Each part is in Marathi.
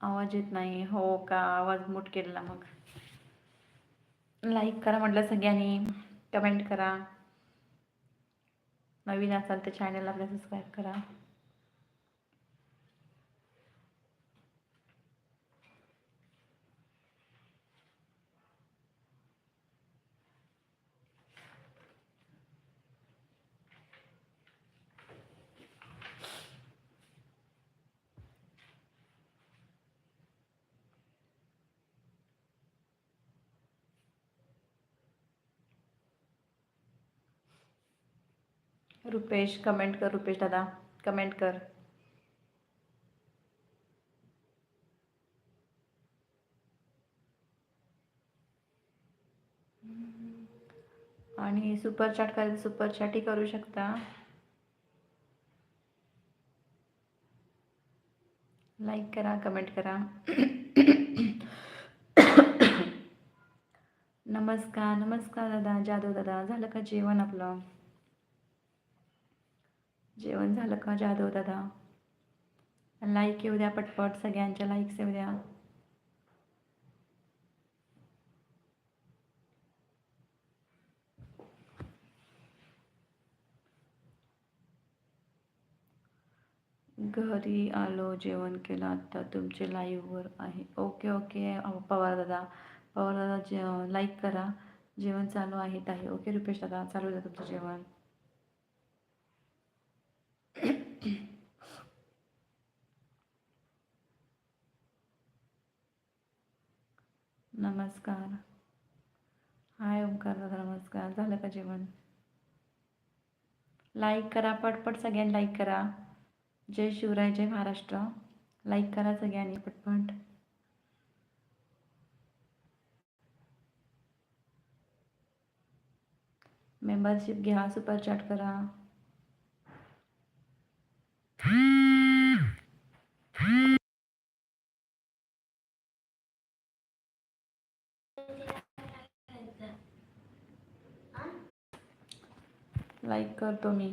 आवाज येत नाही. हो का? आवाज मूट केलेला मग. लाईक करा म्हटलं सगळ्यांनी. कमेंट करा. नवीन असाल तर चॅनल आपल्या सबस्क्राईब करा. रुपेश कमेंट कर रुपेश दादा. कमेंट कर. आणि सुपर चॅट करायचं सुपर चॅटही करू शकता. लाईक करा कमेंट करा. नमस्कार नमस्कार दादा जाधव दादा. झालं का जेवण आपलं? जेवण झालं का जाधव दादा? लाईक येऊ द्या पटपट सगळ्यांच्या लाईक्स येऊ द्या. घरी आलो जेवण केलं आत्ता तुमचे लाईव्हवर आहे. ओके ओके पवार दादा. पवार दादा जे लाईक करा. जेवण चालू आहे आहे ओके रुपेश दादा चालू द्या तुमचं जेवण. नमस्कार. हाय ओंकार दादा नमस्कार. झालं का जेवण? लाईक करा पटपट सगळ्यांनी लाईक करा. जय शिवराय जय महाराष्ट्र. लाईक करा सगळ्यांनी पटपट. मेंबरशिप घ्या सुपर चॅट करा. लाईक करतो मी.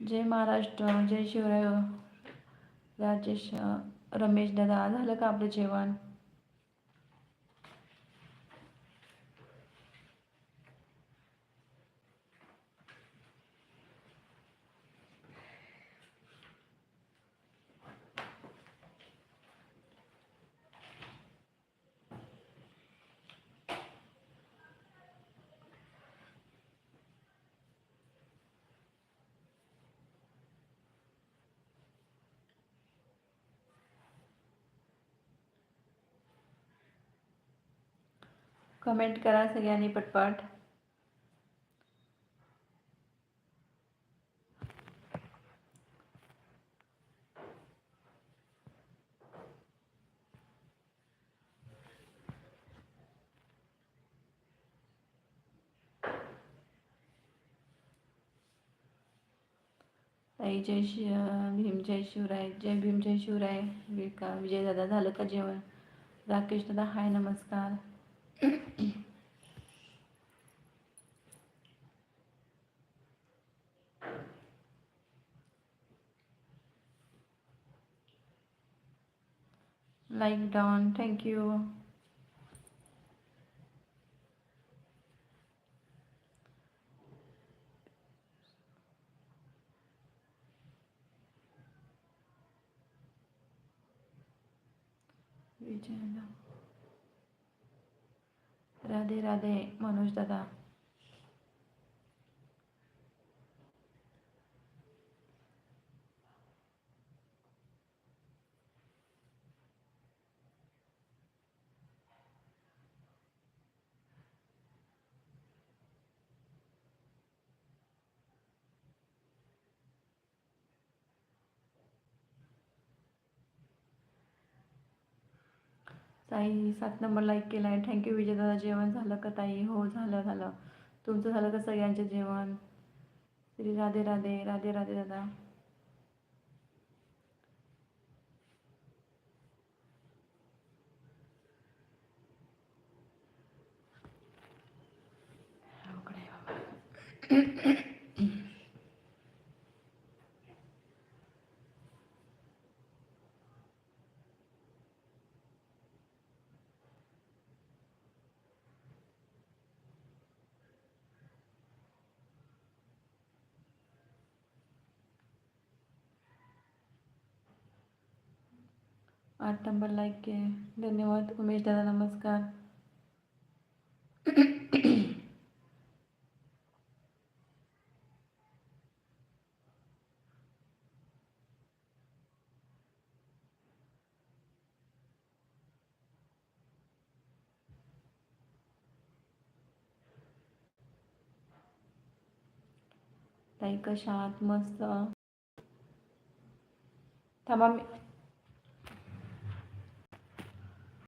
जय महाराष्ट्र जय शिवराय राजेश रमेश दादा झालं का आपलं जेवण? कमेंट करा सगळ्यांनी पटपट. आई जय शि भीम जय शिवराय जय भीम जय शिवराय विका विजय दादा झालं का जेवण? राकेश दादा हाय नमस्कार. Like down thank you Vijay Radhe Radhe Manoj दादा. ताई सात नंबर लाईक केला आहे थँक्यू विजय दादा. जेवण झालं का ताई? हो झालं झालं. तुमचं झालं का सगळ्यांचं जेवण? श्री राधे राधे राधे राधे दादा. आठ नंबर लाईक के धन्यवाद उमेश दादा नमस्कार। ताई कशा आहात मस्त? थांबा मी